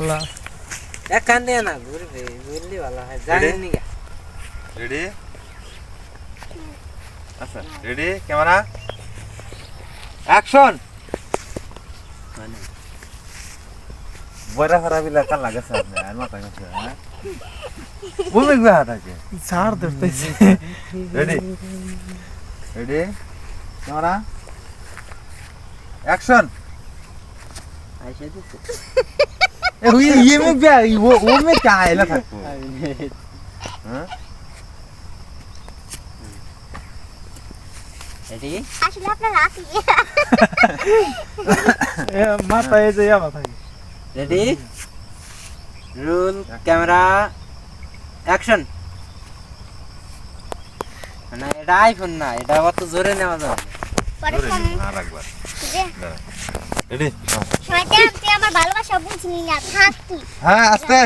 লা এক কান দিয়ে না ঘুরবে ঘুরলে ভালো হয় জানি রেডি আচ্ছা রেডি ক্যামেরা অ্যাকশন বড় খারাপ ইলা কাল লাগাছে আর মাথা গেছে হ্যাঁ বলবে কি হাত আছে ধরতেছে রেডি রেডি ক্যামেরা অ্যাকশন আইসা দিতে yemek ver, o o me camera action না এটা আইফোন না এটা অত জোরে নেওয়া যাবে রেডি আমার ভালোবাসা বুঝলি না থাক তুই। হ্যাঁ আস্তে।